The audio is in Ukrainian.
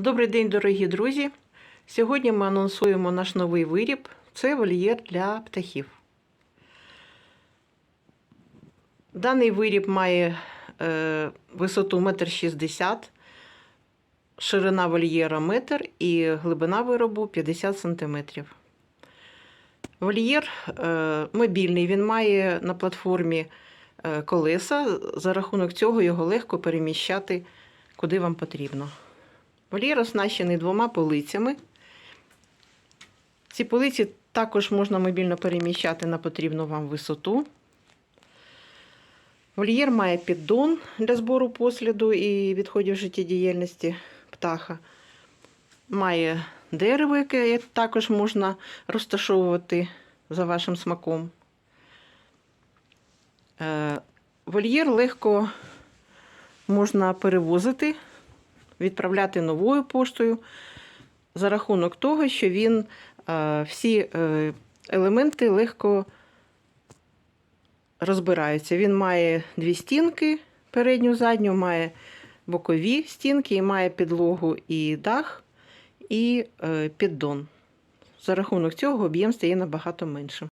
Добрий день, дорогі друзі! Сьогодні ми анонсуємо наш новий виріб. Це вольєр для птахів. Даний виріб має е, висоту 1,60 м, ширина вольєра 1 м і глибина виробу 50 см. Вольєр е, мобільний, він має на платформі е, колеса. За рахунок цього його легко переміщати куди вам потрібно. Вольєр оснащений двома полицями. Ці полиці також можна мобільно переміщати на потрібну вам висоту. Вольєр має піддон для збору посліду і відходів життєдіяльності птаха. Має дерево, яке також можна розташовувати за вашим смаком. Е, Вольєр легко можна перевозити відправляти новою поштою за рахунок того, що він е, всі е, елементи легко розбираються. Він має дві стінки, передню, задню, має бокові стінки, і має підлогу і дах, і е, піддон. За рахунок цього об'єм стає набагато меншим.